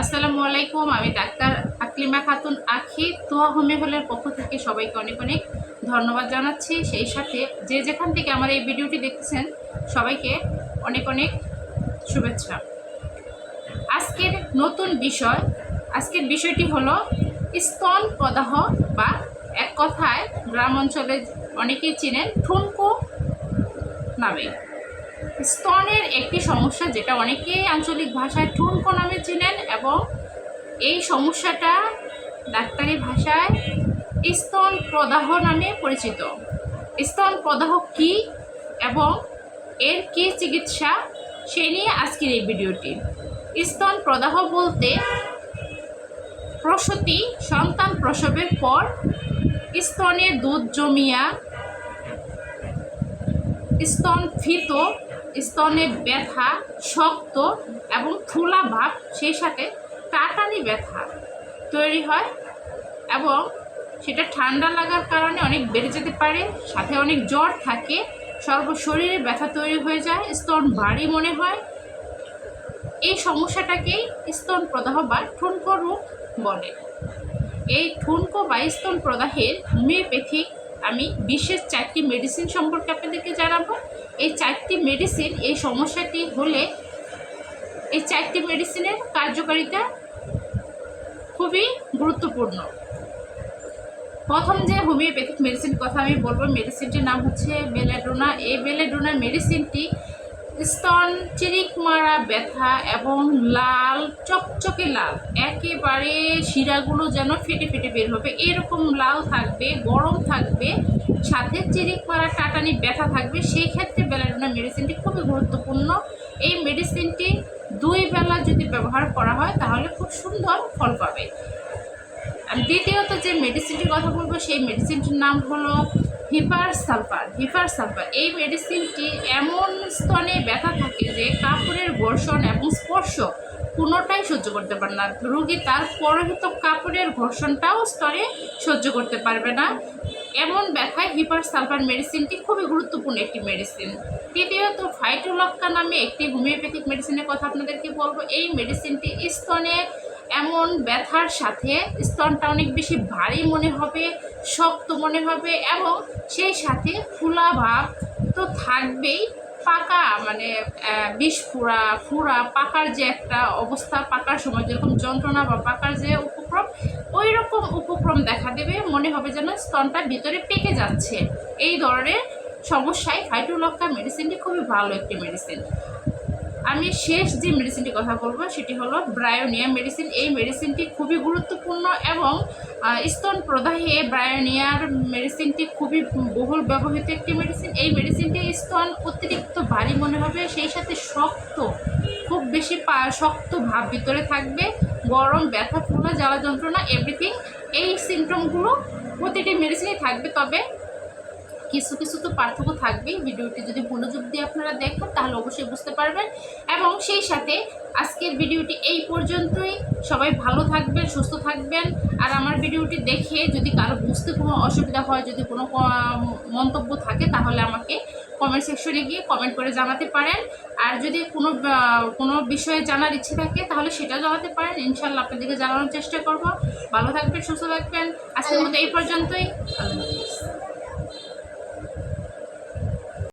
আসসালামু আলাইকুম, আমি ডাক্তার আকলিমা খাতুন আখি। তোয়া হোমে হলের পক্ষ থেকে সবাইকে অনেক অনেক ধন্যবাদ জানাচ্ছি। সেই সাথে যে যেখান থেকে আমার এই ভিডিওটি দেখতেছেন, সবাইকে অনেক অনেক শুভেচ্ছা। আজকের নতুন বিষয়, আজকের বিষয়টি হলো স্তন প্রদাহ বা এক কথায় গ্রাম অঞ্চলে অনেকেই চিনেন ঠুনকো নামে। স্তনের একটি সমস্যা যেটা অনেকেই আঞ্চলিক ভাষায় ঠুনকো নামে চিনেন এবং এই সমস্যাটা ডাক্তারি ভাষায় স্তন প্রদাহ নামে পরিচিত। স্তন প্রদাহ কি এবং এর কি চিকিৎসা সেই নিয়ে আজকের এই ভিডিওটি। স্তন প্রদাহ বলতে প্রসূতি, সন্তান প্রসবের পর স্তনে দুধ জমিয়া স্তন ফিত স্তনে ব্যথা, শক্ত এবং ফুলা ভাব, সেই সাথে টাটানি ব্যথা তৈরি হয় এবং সেটা ঠান্ডা লাগার কারণে অনেক বেড়ে যেতে পারে, সাথে অনেক জ্বর থাকে, সর্ব শরীরে ব্যথা তৈরি হয়ে যায়, স্তন ভারী মনে হয়। এই সমস্যাটাকেই স্তন প্রদাহ বা ঠুনকো রোগ বলে। এই ঠুনকো বা স্তন প্রদাহের হোমিওপ্যাথিক আমি বিশেষ চারটি মেডিসিন সম্পর্কে আপনাদেরকে জানাব। এই চারটি মেডিসিন এই সমস্যাটি হলে এই চারটি মেডিসিনের কার্যকারিতা খুবই গুরুত্বপূর্ণ। প্রথম যে হোমিওপ্যাথিক মেডিসিন কথা আমি বলব মেডিসিনটির নাম হচ্ছে বেলাডোনা এই বেলাডোনা মেডিসিনটি স্তন চিরিক মারা ব্যথা এবং লাল, চকচকে লাল। একেবারে শিরাগুলো যেন ফেটে ফেটে বের হবে। এরকম লাল থাকবে, গরম থাকবে, সাথে চিরিক মারা টাটানি ব্যথা থাকবে। সেই ক্ষেত্রে বেলাডোনা মেডিসিনটি খুবই গুরুত্বপূর্ণ। এই মেডিসিনটি দুই বেলা যদি ব্যবহার করা হয়, তাহলে খুব সুন্দর ফল পাবে। আর দ্বিতীয়ত যে মেডিসিনটির কথা বলব, সেই মেডিসিনটির নাম হলো হিপার সালফার হিপার সালফার। এই মেডিসিনটি এমন স্তনে ব্যথা থাকে যে কাপড়ের ঘর্ষণ এবং স্পর্শ কোনোটাই সহ্য করতে পারে না। রুগী তার পরহিত কাপড়ের ঘর্ষণটাও স্তরে সহ্য করতে পারবে না। এমন ব্যথায় হিপার সালফার মেডিসিনটি খুবই গুরুত্বপূর্ণ একটি মেডিসিন। তৃতীয়ত, ফাইটোলক্কা নামে একটি হোমিওপ্যাথিক মেডিসিনের কথা আপনাদেরকে বলব। এই মেডিসিনটি স্তনে এমন ব্যথার সাথে স্তনটা অনেক বেশি ভারী মনে হবে, শক্ত মনে হবে এবং সেই সাথে ফুলা ভাব তো থাকবেই। পাকা মানে বিষ ফুরা ফুরা, পাকার যে একটা অবস্থা, পাকার সময় যেরকম যন্ত্রণা বা পাকার যে উপক্রম ওই রকম উপক্রম দেখা দেবে, মনে হবে যেন স্তনটা ভিতরে পেকে যাচ্ছে। এই ধরনের সমস্যায় ফাইটোলক্কা মেডিসিনটি খুবই ভালো একটি মেডিসিন আমি শেষ যে মেডিসিনটির কথা বলব, সেটি হলো ব্রায়োনিয়া মেডিসিন এই মেডিসিনটি খুবই গুরুত্বপূর্ণ এবং স্তন প্রদাহে ব্রায়োনিয়ার মেডিসিনটি খুবই বহুল ব্যবহৃত একটি মেডিসিন এই মেডিসিনটি স্তন অতিরিক্ত ভারী মনে হবে, সেই সাথে শক্ত, খুব বেশি শক্ত ভাব ভিতরে থাকবে, গরম ব্যথা ফোলা জ্বালা যন্ত্রণা এভরিথিং এই সিমটমগুলো প্রতিটি মেডিসিনই থাকবে, তবে কিছু কিছু তো পার্থক্য থাকবেই। ভিডিওটি যদি মনোযোগ দিয়ে আপনারা দেখেন, তাহলে অবশ্যই বুঝতে পারবেন। এবং সেই সাথে আজকের ভিডিওটি এই পর্যন্তই। সবাই ভালো থাকবেন, সুস্থ থাকবেন। আর আমার ভিডিওটি দেখে যদি কারও বুঝতে কোনো অসুবিধা হয়, যদি কোনো মন্তব্য থাকে, তাহলে আমাকে কমেন্ট সেকশনে গিয়ে কমেন্ট করে জানাতে পারেন। আর যদি কোনো কোনো বিষয়ে জানার ইচ্ছে থাকে, তাহলে সেটাও জানাতে পারেন। ইনশাল্লাহ আপনাদেরকে জানানোর চেষ্টা করব। ভালো থাকবেন, সুস্থ থাকবেন। আজকের মতো এই পর্যন্তই। আল্লাহ।